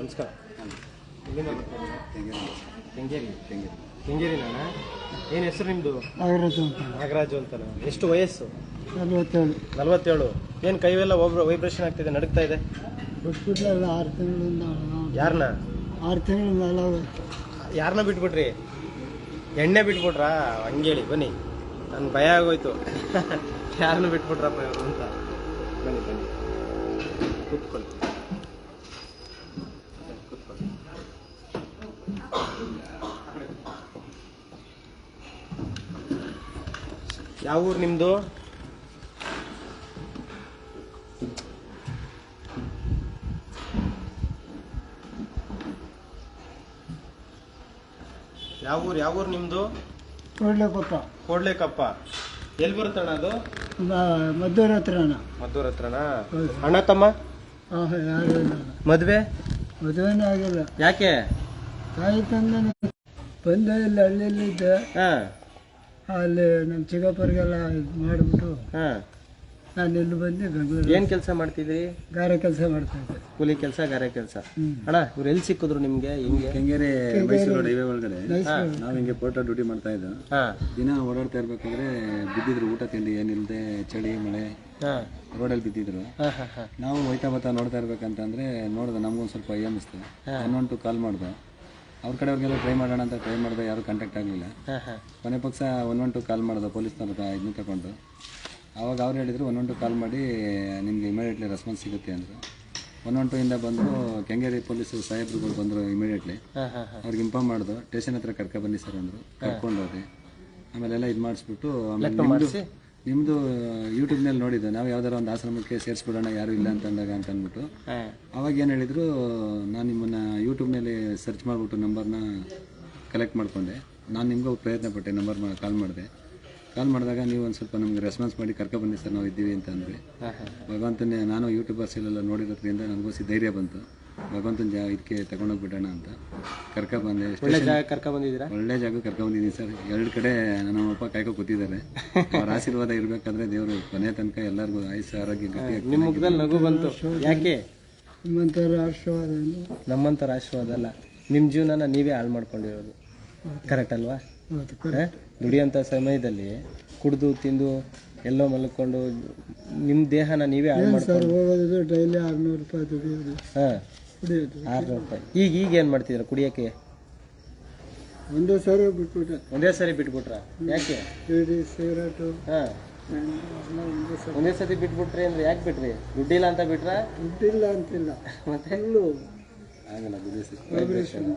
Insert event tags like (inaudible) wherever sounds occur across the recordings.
ನಮಸ್ಕಾರ? ಕೆಂಗೇರಿ. ಕೆಂಗೇರಿ ನಾನ? ಏನು ಹೆಸರು ನಿಮ್ಮದು ನಾಗರಾಜು ಅಂತ. ನಾಗರಾಜು ಅಂತ ಎಷ್ಟು ವಯಸ್ಸು? ನಲ್ವತ್ತೇಳು. ನಲವತ್ತೇಳು. ಏನು ಕೈವೆಲ್ಲ ಒಬ್ರು ವೈಬ್ರೇಷನ್ ಆಗ್ತಿದೆ ನಡುಗ್ತಾ ಇದೆ? ಬಿಟ್ಬಿಟ್ರಲ್ಲ ಆರು ತಿಂಗಳಿಂದ ಯಾರನ್ನ ಆರು ತಿಂಗಳಿಂದ ಯಾರನ್ನ ಬಿಟ್ಬಿಟ್ರಿ? ಎಣ್ಣೆ ಬಿಟ್ಬಿಟ್ರಾ? ಹಂಗೇಳಿ ಬನ್ನಿ. ನನ್ಗೆ ಭಯ ಆಗೋಯ್ತು. (laughs) ಯಾರನ್ನ ಬಿಟ್ಬಿಟ್ರಪ್ಪ ಇವರು ಅಂತ. ಬನ್ನಿ ಬನ್ನಿ. ಕೂತ್ಕೊಳ್ಳಿ. ಕೂತ್ಕೊಳ್ಳಿ ಯಾವ ಊರು ನಿಮ್ಮದು ಯಾವ ಊರು ಯಾವ ಊರು ನಿಮ್ಮದು ಕೊಡ್ಲೇಕಪ್ಪ. ಕೊಡ್ಲೇಕಪ್ಪ. ಎಲ್ಲಿ ಬರುತ್ತಣ್ಣ ಅದು? ಮದ್ದೂರ ಹತ್ರನ. ಮದ್ದೂರ ಹತ್ರನಾ? ಅಣ್ಣ ತಮ್ಮ? ಮದ್ವೆ? ಮದುವೆನೇ ಆಗಿಲ್ಲ. ಯಾಕೆ? ತಾಯಿ ತಂದೆ ಬಂದ ಇಲ್ಲಿ ಹಳ್ಳಿಯಲ್ಲಿದ್ದೆ. ಹಾ. ಅಲ್ಲಿ ನಮ್ಮ ಚಿಕ್ಕಪ್ಪರಿಗೆಲ್ಲ ಇದು ಮಾಡಿಬಿಟ್ಟು ಹಾ. ನಾನು ಇಲ್ಲಿ ಬಂದೆ ಬೆಂಗಳೂರು ಏನ್ ಕೆಲಸ ಮಾಡ್ತಿದ್ರಿ? ಗಾರೆ ಕೆಲಸ ಮಾಡ್ತಾ ಇದ್ದೆ. ಕೂಲಿ ಕೆಲಸ ಗಾರೆ ಕೆಲಸ. ಅಣ್ಣ ಇವ್ರು ಎಲ್ಲಿ ಸಿಕ್ಕಿದ್ರು ನಿಮ್ಗೆ ಹೆಂಗೇರಿ ಕೆಂಗೇರಿ ಮೈಸೂರು ಹೈವೇ ಒಳಗಡೆ. ನಾವು ಹಿಂಗೆ ಫೋಟೋ ಡ್ಯೂಟಿ ಮಾಡ್ತಾ ಇದ್ದ. ಹಾ. ದಿನ ಓಡಾಡ್ತಾ ಇರ್ಬೇಕಾದ್ರೆ ಬಿದ್ದಿದ್ರು ಊಟ ತಿಂಡಿ ಏನಿಲ್ಲದೆ ಚಳಿ ಮಳೆ. ಹಾ. ರೋಡಲ್ಲಿ ಬಿದ್ದಿದ್ರು. ಹಾ ಹಾ ಹಾ. ನಾವು ಹೋಯ್ತಾ ಬರ್ತಾ ನೋಡ್ತಾ ಇರ್ಬೇಕಂತಂದ್ರೆ ನೋಡ್ದೆ ನಮಗೊಂದು ಸ್ವಲ್ಪ ಐ ಅನ್ನಿಸ್ತು. ಒನ್ ಟು ಕಾಲ್ ಮಾಡ್ದೆ. ಅವ್ರ ಕಡೆಯವ್ರಿಗೆಲ್ಲ ಟ್ರೈ ಮಾಡೋಣ ಅಂತ ಟ್ರೈ ಮಾಡ್ದೆ ಯಾರು ಕಾಂಟ್ಯಾಕ್ಟ್ ಆಗಲಿಲ್ಲ. ಹಾ ಹಾ. ಕೊನೆ ಪಕ್ಷ ಒನ್ ಒನ್ ಟು ಕಾಲ್ ಮಾಡ್ದೆ ಪೊಲೀಸ್ನವ್ರ ಇದನ್ನ ತಗೊಂಡು. ಆವಾಗ ಅವ್ರು ಹೇಳಿದ್ರು ಒನ್ ಒನ್ ಟು ಕಾಲ್ ಮಾಡಿ ನಿಮಗೆ ಇಮಿಡಿಯೇಟ್ಲಿ ರೆಸ್ಪಾನ್ಸ್ ಸಿಗುತ್ತೆ ಅಂದರು. ಒನ್ ಒನ್ ಟು ಇಂದ ಬಂದು ಕೆಂಗೇರಿ ಪೊಲೀಸರು ಸಾಹೇಬ್ರುಗಳು ಬಂದರು ಇಮಿಡಿಯೇಟ್ಲಿ ಅವ್ರಿಗೆ ಇನ್ಫಾರ್ಮ್ ಮಾಡಿದ್ರು ಸ್ಟೇಷನ್ ಹತ್ರ ಕರ್ಕೊ ಬನ್ನಿ ಸರ್ ಅಂದರು. ಕರ್ಕೊಂಡು ಹೋದೆ. ಆಮೇಲೆಲ್ಲ ಇದು ಮಾಡಿಸ್ಬಿಟ್ಟು ಆಮೇಲೆ ನಿಮ್ಮದು ನಿಮ್ಮದು ಯೂಟ್ಯೂಬ್ನಲ್ಲಿ ನೋಡಿದ್ದೆ. ನಾವು ಯಾವ್ದಾರ ಒಂದು ಆಶ್ರಮಕ್ಕೆ ಸೇರಿಸ್ಬಿಡೋಣ ಯಾರು ಇಲ್ಲ ಅಂತ ಅಂದಾಗ ಅಂತ ಅಂದ್ಬಿಟ್ಟು. ಅವಾಗ ಏನು ಹೇಳಿದ್ರು ನಾನು ನಿಮ್ಮನ್ನು ಯೂಟ್ಯೂಬ್ನಲ್ಲಿ ಸರ್ಚ್ ಮಾಡಿಬಿಟ್ಟು ನಂಬರ್ನ ಕಲೆಕ್ಟ್ ಮಾಡಿಕೊಂಡೆ. ನಾನು ನಿಮಗೂ ಪ್ರಯತ್ನ ಪಟ್ಟೆ ನಂಬರ್ ಕಾಲ್ ಮಾಡಿದೆ. ಕಾಲ್ ಮಾಡಿದಾಗ ನೀವು ಒಂದು ಸ್ವಲ್ಪ ನಮಗೆ ರೆಸ್ಪಾನ್ಸ್ ಮಾಡಿ ಕರ್ಕೊ ಬನ್ನಿ ಸರ್ ನಾವು ಇದ್ದೀವಿ ಅಂತ ಅಂದರೆ ಹಾ ಹಾ. ಭಗವಂತನೇ ನಾನು ಯೂಟ್ಯೂಬರ್ಸಲ್ಲೆಲ್ಲ ನೋಡಿರೋದ್ರಿಂದ ನನಗೂ ಸಿ ಧೈರ್ಯ ಬಂತು. ಭಗವಂತನ ಜಾ ಇದಕ್ಕೆ ತಗೊಂಡೋಗ್ಬಿಡೋಣ ಅಂತ. ಕರ್ಕೊ ಬಂದೆ ಒಳ್ಳೆ ಜಾಗ ಕರ್ಕೊ ಬಂದಿದ್ದೀರಾ? ಒಳ್ಳೆ ಜಾಗ ಕರ್ಕೊಂಬಂದಿದ್ದೀನಿ ಸರ್. ಎರಡು ಕಡೆ ನಮ್ಮ ಅಪ್ಪ ಕಾಯ್ಕೊ ಕೂತಿದ್ದಾರೆ. ಅವ್ರ ಆಶೀರ್ವಾದ ಇರಬೇಕಾದ್ರೆ ದೇವರು ಕೊನೆ ತನಕ ಎಲ್ಲರಿಗೂ ಆಯುಷ್ಯ ಆರೋಗ್ಯ ಗಟ್ಟಿಯಾಗಿ ನಿಮ್ಮ ಮುಖದಲ್ಲಿ ನಗು ಬಂತು. ಯಾಕೆ? ನಿಮ್ಮಂಥವ್ರ ಆಶೀರ್ವಾದ ನಮ್ಮಂತರ ಆಶೀರ್ವಾದ ಅಲ್ಲ. ನಿಮ್ಮ ಜೀವನನ ನೀವೇ ಹಾಳು ಮಾಡ್ಕೊಂಡಿರೋದು. ಕರೆಕ್ಟ್ ಅಲ್ವಾ? ದುಡಿಯೋಂಥ ಸಮಯದಲ್ಲಿ ಕುಡಿದು ತಿಂದು ಎಲ್ಲೋ ಮಲ್ಕೊಂಡು ನಿಮ್ಮ ದೇಹನ ನೀವೇ ಹಾಳು ಮಾಡ್ಕೊಂಡು ಹೋಗೋದು ಡೈಲಿ ಆರುನೂರು ರೂಪಾಯಿ ದುಡಿಯೋದು. ಹಾಂ. ಕುಡಿಯೋದು. ಆರುನೂರು ರೂಪಾಯಿ. ಈಗ ಈಗ ಏನು ಮಾಡ್ತಿದ್ರ ಕುಡಿಯೋಕ್ಕೆ? ಒಂದೇ ಸಾರಿ ಬಿಟ್ಬಿಟ್ರೆ ಒಂದೇ ಸರಿ ಬಿಟ್ಬಿಟ್ರ? ಯಾಕೆ? ಬೀಡಿ ಸಿಗರೇಟು. ಹಾಂ. ಒಂದೇ ಸರಿ. ಸತಿ ಬಿಟ್ಬಿಟ್ರಿ ಅಂದ್ರೆ ಯಾಕೆ ಬಿಟ್ರಿ? ದುಡ್ಡಿಲ್ಲ ಅಂತ ಬಿಟ್ರ? ದುಡ್ಡಿಲ್ಲ ಅಂತಿಲ್ಲ. (laughs) ಮತ್ತೆ? ಆಗಲ್ಲ ಬಿಡಿಸಿ ವೈಬ್ರೇಷನ್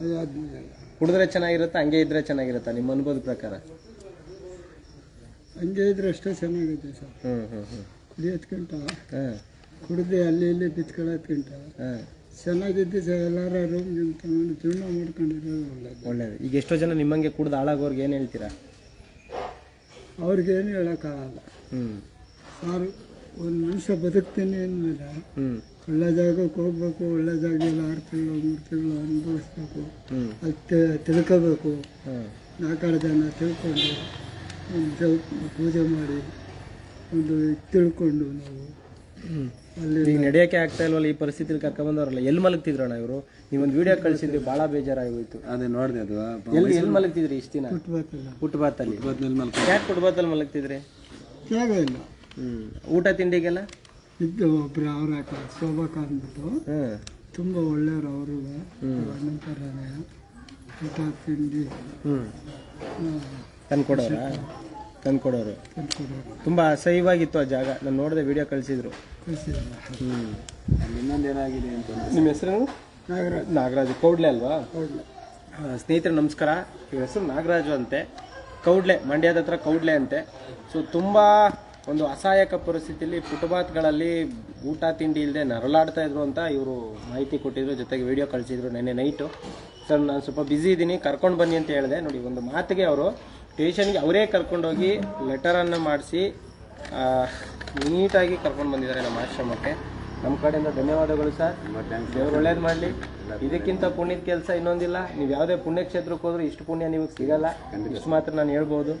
ಅದಾದ್ಮೇಲೆ. ಕುಡಿದ್ರೆ ಚೆನ್ನಾಗಿರುತ್ತಾ ಹಂಗೆ ಇದ್ರೆ ಚೆನ್ನಾಗಿರುತ್ತಾ ನಿಮ್ಮ ಅನುಭವದ ಪ್ರಕಾರ? ಹಂಗೆ ಇದ್ರೆ ಅಷ್ಟೇ ಚೆನ್ನಾಗಿದೆ ಸರ್. ಹ್ಞೂ ಹ್ಞೂ ಹ್ಞೂ ಕುಡಿಯೋದ್ಕಿಂತ ಹಾಂ. ಕುಡ್ದು ಅಲ್ಲಿ ಇಲ್ಲಿ ಬಿತ್ಕೊಳ್ಳೋದ್ಕಿಂತ ಹಾಂ. ಚೆನ್ನಾಗಿದ್ದು ಸರ್ ಎಲ್ಲಾರ ರೂಮ್ ಗಿಮ್ ತಗೊಂಡು ಜೀವನ ಮಾಡ್ಕೊಂಡಿರೋದು ಒಳ್ಳೇದು. ಒಳ್ಳೇದು. ಈಗ ಎಷ್ಟೋ ಜನ ನಿಮ್ಮಂಗೆ ಕುಡ್ದು ಹಾಳಾಗೋರ್ಗೆ ಏನು ಹೇಳ್ತೀರಾ? ಅವ್ರಿಗೇನು ಹೇಳೋಕ್ಕಾಗಲ್ಲ. ಹ್ಞೂ ಸಾರು ಒಂದು ಮನುಷ್ಯ ಬದುಕ್ತೀನಿ ಅಂದಮೇಲೆ ಹ್ಞೂ ಒಳ್ಳೆ ಜಾಗಕ್ಕೆ ಹೋಗ್ಬೇಕು ಒಳ್ಳೆ ಎಲ್ಲ ಆರು ತಿಂಗಳು ಮೂರು ತಿಂಗಳು ಅನುಭವಿಸ್ಬೇಕು ಅದು ತಿಳ್ಕೋಬೇಕು ನಾಲ್ಕಾರು ಜನ ತಿಳ್ಕೊಂಡು ಒಂದು ಪೂಜೆ ಮಾಡಿ ಒಂದು ತಿಳ್ಕೊಂಡು ನಾವು ಅಲ್ಲಿ ಈಗ ನಡೆಯೋಕ್ಕೆ ಆಗ್ತಾ ಇಲ್ವಲ್ಲ ಈ ಪರಿಸ್ಥಿತಿಲಿ ಕರ್ಕೊಂಬಂದವ್ರಲ್ಲ ಎಲ್ಲಿ ಮಲಗ್ತಿದ್ರಣ್ಣ ಇವರು? ನೀವೊಂದು ವಿಡಿಯೋ ಕಳಿಸಿದ್ರಿ ಭಾಳ ಬೇಜಾರಾಗೋಯ್ತು. ಅದೇ ನೋಡಿದೆ ಅದು ಎಲ್ಲಿ ಎಲ್ಲಿ ಮಲಗ್ತಿದ್ರಿ ಇಷ್ಟು ದಿನ? ಪುಟ್ಬಾತಲ್ಲಿ. ಪುಟ್ಬಾತಲ್ಲಿ. ಯಾಕೆ ಫುಟ್ಬಾತಲ್ಲಿ ಮಲಗ್ತಿದ್ರಿ? ಜಾಗ ಇಲ್ಲ. ಹ್ಞೂ ಊಟ ತಿಂಡಿಗೆಲ್ಲ? ಇದ್ದು ಒಬ್ರು ಅವ್ರ ಹಾಕ ಶೋಭಾಕ ಅಂದ್ಬಿಟ್ಟು ತುಂಬ ಒಳ್ಳೆಯವ್ರು ಅವರು ಅಣ್ಣನ ಥರನೇ. ಊಟ ತಿಂಡಿ. ಹ್ಞೂ ತಂದ್ಕೊಡೋರಾ? ತಂದ್ಕೊಡೋರು. ತುಂಬ ಅಸಹ್ಯವಾಗಿತ್ತು ಆ ಜಾಗ. ನಾನು ನೋಡಿದೆ ವಿಡಿಯೋ ಕಳಿಸಿದ್ರು. ಹ್ಞೂ ಇನ್ನೊಂದು ಏನಾಗಿದೆ ಅಂತ ನಿಮ್ಮ ಹೆಸರು? ನಾಗರಾಜ್. ನಾಗರಾಜು ಕೌಡ್ಲೆ ಅಲ್ವಾ? ಸ್ನೇಹಿತರೆ ನಮಸ್ಕಾರ. ಇವ್ರ ಹೆಸರು ನಾಗರಾಜು ಅಂತೆ. ಕೌಡ್ಲೆ ಮಂಡ್ಯದ ಹತ್ರ ಕೌಡ್ಲೆ ಅಂತೆ. ಸೊ ತುಂಬ ಒಂದು ಅಸಹಾಯಕ ಪರಿಸ್ಥಿತಿಯಲ್ಲಿ ಫುಟ್ಪಾತ್ಗಳಲ್ಲಿ ಊಟ ತಿಂಡಿ ಇಲ್ಲದೆ ನರಳಾಡ್ತಾ ಇದ್ರು ಅಂತ ಇವರು ಮಾಹಿತಿ ಕೊಟ್ಟಿದ್ರು ಜೊತೆಗೆ ವಿಡಿಯೋ ಕಳಿಸಿದ್ರು ನೆನ್ನೆ ನೈಟು ಸರ್ ನಾನು ಸ್ವಲ್ಪ ಬ್ಯುಸಿ ಇದ್ದೀನಿ ಕರ್ಕೊಂಡು ಬನ್ನಿ ಅಂತ ಹೇಳಿದೆ. ನೋಡಿ ಒಂದು ಮಾತಿಗೆ ಅವರು ಟೇಷನ್ಗೆ ಅವರೇ ಕರ್ಕೊಂಡೋಗಿ ಲೆಟರನ್ನು ಮಾಡಿಸಿ ನೀಟಾಗಿ ಕರ್ಕೊಂಡು ಬಂದಿದ್ದಾರೆ ನಮ್ಮ ಆಶ್ರಮಕ್ಕೆ. ನಮ್ಮ ಕಡೆಯಿಂದ ಧನ್ಯವಾದಗಳು ಸರ್. ದೇವ್ರು ಒಳ್ಳೇದು ಮಾಡಲಿ. ಇದಕ್ಕಿಂತ ಪುಣ್ಯದ ಕೆಲಸ ಇನ್ನೊಂದಿಲ್ಲ. ನೀವು ಯಾವುದೇ ಪುಣ್ಯಕ್ಷೇತ್ರಕ್ಕೆ ಹೋದ್ರೂ ಇಷ್ಟು ಪುಣ್ಯ ನಿಮಗೆ ಸಿಗಲ್ಲ. ಇಷ್ಟು ಮಾತ್ರ ನಾನು ಹೇಳ್ಬೋದು.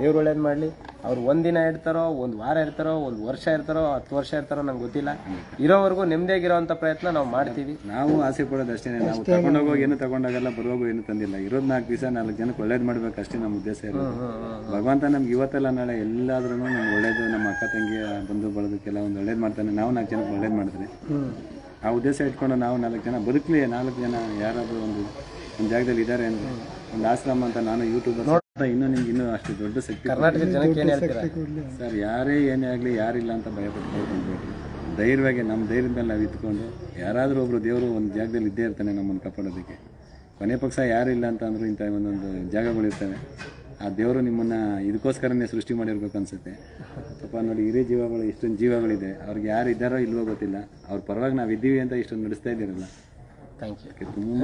ದೇವ್ರು ಒಳ್ಳೇದು ಮಾಡಲಿ. ಅವ್ರು ಒಂದಿನ ಇರ್ತಾರೋ ಒಂದು ವಾರ ಇರ್ತಾರೋ ಒಂದು ವರ್ಷ ಇರ್ತಾರೋ ಹತ್ತು ವರ್ಷ ಇರ್ತಾರೋ ನಂಗೆ ಗೊತ್ತಿಲ್ಲ. ಇರೋವರೆಗೂ ನೆಮ್ಮದಿಯಾಗಿರೋವಂಥ ಪ್ರಯತ್ನ ನಾವು ಮಾಡ್ತೀವಿ. ನಾವು ಆಸೆ ಪಡೋದು ಅಷ್ಟೇ ನಾವು ತಗೊಂಡೋಗೋಗಿ ಏನು ತಗೊಂಡಾಗಲ್ಲ ಬರುವಾಗ ಏನು ತಂದಿಲ್ಲ. ಇರೋದು ನಾಲ್ಕು ದಿವಸ ನಾಲ್ಕು ಜನಕ್ಕೆ ಒಳ್ಳೇದು ಮಾಡ್ಬೇಕು ಅಷ್ಟೇ ನಮ್ಮ ಉದ್ದೇಶ ಇರೋದು. ಭಗವಂತ ನಮ್ಗೆ ಇವತ್ತೆಲ್ಲ ನಾಳೆ ಎಲ್ಲಾದ್ರೂ ನಮ್ಗೆ ಒಳ್ಳೇದು. ನಮ್ಮ ಅಕ್ಕ ತಂಗಿಯ ಬಂಧು ಬಳದಕ್ಕೆಲ್ಲ ಒಂದು ಒಳ್ಳೇದು ಮಾಡ್ತಾನೆ. ನಾವು ನಾಲ್ಕು ಜನಕ್ಕೆ ಒಳ್ಳೇದು ಮಾಡ್ತಾರೆ ಆ ಉದ್ದೇಶ ಇಟ್ಕೊಂಡು ನಾವು ನಾಲ್ಕು ಜನ ಬದುಕಲಿ ನಾಲ್ಕು ಜನ ಯಾರಾದರೂ ಒಂದು ಒಂದು ಜಾಗದಲ್ಲಿ ಇದ್ದಾರೆ ಅಂದರೆ ಒಂದು ಆಶ್ರಮ ಅಂತ ನಾನು ಯೂಟ್ಯೂಬ್ ಇನ್ನೂ ನಿಮ್ಗೆ ಇನ್ನೂ ಅಷ್ಟು ದೊಡ್ಡ ಶಕ್ತಿ ಕರ್ನಾಟಕದ ಜನಕ್ಕೆ ಏನು ಹೇಳ್ತೀರಾ? ಸರ್ ಯಾರೇ ಏನೇ ಆಗಲಿ ಯಾರಿಲ್ಲ ಅಂತ ಭಯಪಟ್ಟು ಧೈರ್ಯವಾಗಿ ನಮ್ಮ ಧೈರ್ಯದ ಮೇಲೆ ನಾವು ಇದ್ಕೊಂಡು ಯಾರಾದರೂ ಒಬ್ಬರು ದೇವರು ಒಂದು ಜಾಗದಲ್ಲಿ ಇದ್ದೇ ಇರ್ತಾನೆ ನಮ್ಮನ್ನು ಕಾಪಾಡೋದಕ್ಕೆ. ಕೊನೆ ಪಕ್ಷ ಯಾರಿಲ್ಲ ಅಂತ ಅಂದರೂ ಇಂಥ ಒಂದೊಂದು ಜಾಗಗಳಿರ್ತವೆ. ಆ ದೇವರು ನಿಮ್ಮನ್ನು ಇದಕ್ಕೋಸ್ಕರನೇ ಸೃಷ್ಟಿ ಮಾಡಿರ್ಬೇಕು ಅನ್ಸುತ್ತೆ. ಪಾಪ ನೋಡಿ ಹಿರಿಯ ಜೀವಗಳು ಇಷ್ಟೊಂದು ಜೀವಗಳಿದೆ. ಅವ್ರಿಗೆ ಯಾರು ಇದ್ದಾರೋ ಇಲ್ವೋ ಗೊತ್ತಿಲ್ಲ. ಅವ್ರ ಪರವಾಗಿ ನಾವು ಇದ್ದೀವಿ ಅಂತ ಇಷ್ಟೊಂದು ನಡೆಸ್ತಾ ಇದ್ದೀರಲ್ಲ. ಥ್ಯಾಂಕ್ ಯು ತುಂಬ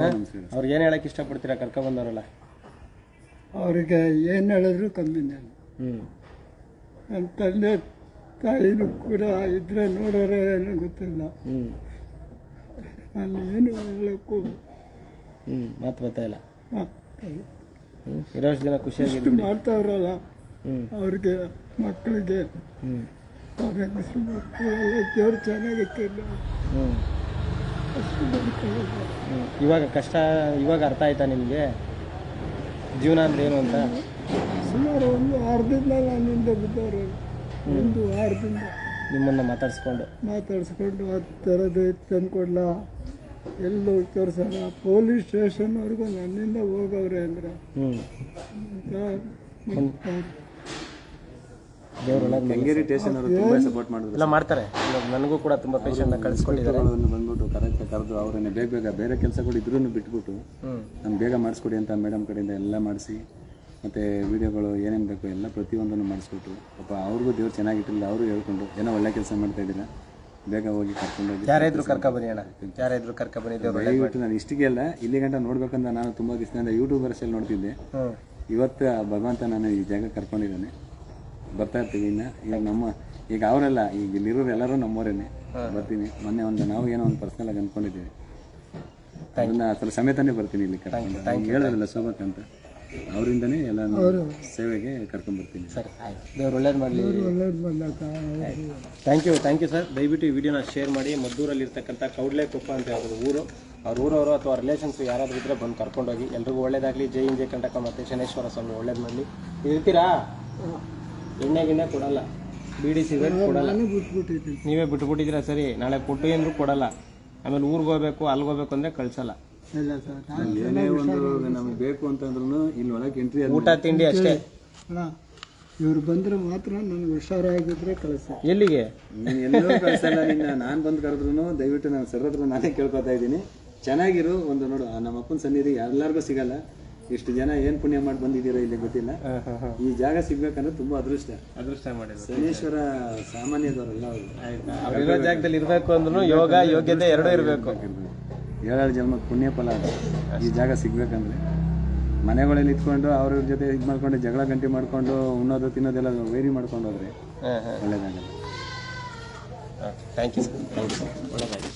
ಅವ್ರಿಗೆ ಏನು ಹೇಳಕ್ಕೆ ಇಷ್ಟಪಡ್ತೀರಾ? ಕರ್ಕೊಬಂದವರಲ್ಲ ಅವ್ರಿಗೆ ಏನು ಹೇಳಿದ್ರು ಕಮ್ಮಿನೇ. ಹ್ಞೂ ನನ್ನ ತಂದೆ ತಾಯಿನೂ ಕೂಡ ಇದ್ರೆ ನೋಡೋರೇ ಏನು ಗೊತ್ತಿಲ್ಲ. ಹ್ಞೂ ನಾನು ಏನು ಹೇಳಕ್ಕೂ ಹ್ಞೂ ಮಾತು ಗೊತ್ತಾಯಿಲ್ಲ. ಹ್ಞೂ ಇರೋಷ್ಟು ಜನ ಖುಷಿಯಾಗಿ ಮಾಡ್ತಾವ್ರಲ್ಲ ಅವ್ರಿಗೆ ಮಕ್ಕಳಿಗೆ ದೇವ್ರು ಹ್ಞೂ ಇವಾಗ ಕಷ್ಟ ಇವಾಗ ಅರ್ಥ ಆಯ್ತಾ ನಿಮಗೆ? ಜೀವನ ಅಂದ್ರೆ ಏನು ಅಂತ? ಸುಮಾರು ಒಂದು ವಾರದಿಂದ ನಾನಿಂದ ಬಿದ್ದವರು. ಒಂದು ವಾರದಿಂದ. ನಿಮ್ಮನ್ನು ಮಾತಾಡಿಸ್ಕೊಂಡು. ಮಾತಾಡಿಸ್ಕೊಂಡು ಆ ಥರದ್ದು ತಂದ್ಕೊಡ್ಲ? ಎಲ್ಲೂ ತೋರಿಸಲ್ಲ. ಪೊಲೀಸ್ ಸ್ಟೇಷನ್ವರೆಗೂ ನನ್ನಿಂದ ಹೋಗವ್ರೆ ಅಂದರೆ. ಕೆಂಗೇರಿ ಸ್ಟೇಷನ್ ಅವರು ತುಂಬ ಸಪೋರ್ಟ್ ಮಾಡಿದ್ರು. ಎಲ್ಲ ಮಾಡ್ತಾರೆ. ಇವಾಗ ನನಗೂ ಕೂಡ ತುಂಬ ಪೇಷಂಟ್ನ ಕಳಿಸ್ಕೊಂಡಿದ್ದಾರೆ. ಅವ್ರನ್ನ ಬಂದ್ಬಿಟ್ಟು ಕರೆಕ್ಟ್ ಕರೆದು ಅವರನ್ನೇ ಬೇಗ ಬೇಗ ಬೇರೆ ಕೆಲಸಗಳು ಇದ್ರೂ ಬಿಟ್ಬಿಟ್ಟು ನಮ್ಗೆ ನಾನು ಬೇಗ ಮಾಡಿಸ್ಕೊಡಿ ಅಂತ ಮೇಡಮ್ ಕಡೆಯಿಂದ ಎಲ್ಲ ಮಾಡಿಸಿ ಮತ್ತೆ ವಿಡಿಯೋಗಳು ಏನೇನು ಬೇಕು ಎಲ್ಲ ಪ್ರತಿಯೊಂದನ್ನು ಮಾಡಿಸ್ಬಿಟ್ಟು ಪಾಪ ಅವ್ರಿಗೂ ದೇವ್ರು ಚೆನ್ನಾಗಿಟ್ಟಿಲ್ಲ ಅವರು ಹೇಳ್ಕೊಂಡು ಏನೋ ಒಳ್ಳೆ ಕೆಲಸ ಮಾಡ್ತಾ ಇದ್ದೀರಾ? ಬೇಗ ಹೋಗಿ ಕರ್ಕೊಂಡೋಗಿ ಯಾರೇ ಇದ್ರು ಕರ್ಕ ಬನ್ನಿ ಅಣ್ಣ. ಯಾರೇ ಇದ್ರು ಕರ್ಕ ಬನ್ನಿ ದೇವ್ರು ಒಳ್ಳೇದು ದಯವಿಟ್ಟು ನಾನು ಇಷ್ಟಿಗೆ ಅಲ್ಲ ಇಲ್ಲಿ ಗಂಟ ನೋಡ್ಬೇಕಂತ ನಾನು ತುಂಬ ದಿವಸದಿಂದ ಯೂಟ್ಯೂಬರ್ಸಲ್ಲಿ ನೋಡ್ತಿದ್ದೆ. ಹ್ಞೂ ಇವತ್ತು ಆ ಭಗವಂತ ನಾನು ಈ ಜಾಗ ಕರ್ಕೊಂಡಿದ್ದಾನೆ. ಬರ್ತಾ ಇರ್ತೀವಿ ಇನ್ನು. ಈಗ ನಮ್ಮ ಈಗ ಅವರೆಲ್ಲ ಈಗ ಇಲ್ಲಿರೋರು ಎಲ್ಲರೂ ನಮ್ಮವರೇನೆ ಬರ್ತೀನಿ. ಮೊನ್ನೆ ಒಂದು ನಾವು ಏನೋ ಒಂದು ಪರ್ಸನಲ್ ಆಗಿ ಅಂದ್ಕೊಂಡಿದ್ದೀವಿ ಅದನ್ನ ಅದ್ರ ಸಮೇತನೇ ಬರ್ತೀನಿ ಇಲ್ಲಿ ಕರ್ಕೊಂಡು. ಸೋಬತ್ ಅಂತ. ಅವರಿಂದನೇ ಎಲ್ಲ ಸೇವೆಗೆ ಕರ್ಕೊಂಡ್ಬರ್ತೀನಿ. ಸರ್ ಆಯ್ತು. ದೇವ್ರು ಒಳ್ಳೇದು ಮಾಡಲಿ. ಒಳ್ಳೇದು ಬಂದಾಗ thank you thank you sir ದಯವಿಟ್ಟು ಈ ವಿಡಿಯೋನ ಶೇರ್ ಮಾಡಿ. ಮದ್ದೂರಲ್ಲಿ ಇರ್ತಕ್ಕಂಥ ಕೌಡ್ಲೆ ಕೊಪ್ಪ ಅಂತ ಹೇಳಿದ್ರು ಊರು ಅವ್ರ ಊರವರು ಅಥವಾ ರಿಲೇಷನ್ಸ್ ಯಾರಾದರೂ ಇದ್ದರೆ ಬಂದು ಕರ್ಕೊಂಡೋಗಿ. ಎಲ್ರಿಗೂ ಒಳ್ಳೇದಾಗಲಿ. ಜೈ ಇಂಜೆ ಕಂಟಕ ಮತ್ತು ಶನೇಶ್ವರ ಸ್ವಾಮಿ ಒಳ್ಳೇದು ಮಾಡಲಿ. ಇರ್ತೀರಾ? ಎಣ್ಣೆ ಗಿಣ್ಣೆ ಕೊಡಲ್ಲ. ಬೀಡಿ ಸಿಗರೇಟ್ ಕೊಡಲ್ಲ. ನೀವೇ ಬಿಟ್ಬಿಟ್ಟಿದ್ದೀರಾ? ಸರಿ ನಾಳೆ ಕೊಟ್ಟು ಅಂದ್ರೂ ಕೊಡಲ್ಲ. ಆಮೇಲೆ ಊರಿಗೆ ಹೋಗ್ಬೇಕು ಅಲ್ಲಿಗೆ ಹೋಗ್ಬೇಕು ಅಂದರೆ ಕಳಿಸಲ್ಲ. ಇಲ್ಲ ಸರ್ ನಾನು ಏನೇ ಒಂದು ನಮಗೆ ಬೇಕು ಅಂತಂದ್ರೂ ಇಲ್ಲಿ ಒಳಗೆ ಎಂಟ್ರಿ ಊಟ ತಿಂಡಿ ಅಷ್ಟೇ. ಅಣ್ಣ ಇವ್ರು ಬಂದ್ರೆ ಮಾತ್ರ ನನಗೆ ಹುಷಾರಾಗಿದ್ರೆ ಕಳಿಸ ಎಲ್ಲಿಗೆ? ನೀನು ಎಲ್ಲೋ ಕಳ್ಸಲ್ಲ ನಿನ್ನ ನಾನು ಬಂದು ಕರೆದ್ರು ದಯವಿಟ್ಟು ನಾನು ಸರ್ ಹತ್ರ ನಾನೇ ಕೇಳ್ಕೊತಾ ಇದ್ದೀನಿ. ಚೆನ್ನಾಗಿರು ಒಂದು ನೋಡು ಆ ನಮ್ಮ ಅಪ್ಪನ ಸನ್ನಿಧಿ ಎಲ್ಲರಿಗೂ ಸಿಗಲ್ಲ. ಇಷ್ಟು ಜನ ಏನ್ ಪುಣ್ಯ ಮಾಡಿ ಬಂದಿದ್ದೀರಾ ಇಲ್ಲಿ ಗೊತ್ತಿಲ್ಲ. ಈ ಜಾಗ ಸಿಗ್ಬೇಕಂದ್ರೆ ತುಂಬಾ ಅದೃಷ್ಟ. ಅದೃಷ್ಟ ಮಾಡಿ ಶನೇಶ್ವರ ಸಾಮಾನ್ಯದವರಲ್ಲ ಅವರು. ಜಾಗದಲ್ಲಿ ಇರಬೇಕು ಅಂದ್ರೂ ಯೋಗ ಯೋಗ್ಯತೆ ಎರಡೂ ಇರಬೇಕು. ಏಳೇಳು ಜನ್ಮದ ಪುಣ್ಯ ಫಲ ಅದು. ಈ ಜಾಗ ಸಿಗ್ಬೇಕಂದ್ರೆ. ಮನೆಗಳಲ್ಲಿ ಇಟ್ಕೊಂಡು ಅವ್ರ ಜೊತೆ ಇದು ಮಾಡ್ಕೊಂಡು ಜಗಳ ಗಂಟೆ ಮಾಡ್ಕೊಂಡು ಉಣ್ಣೋದು ತಿನ್ನೋದೆಲ್ಲ ವೈರಿ ಮಾಡ್ಕೊಂಡು ಹೋದ್ರೆ ಒಳ್ಳೇದಾಗಲ್ಲ. Thank you sir ಒಳ್ಳೆದಾಗಿ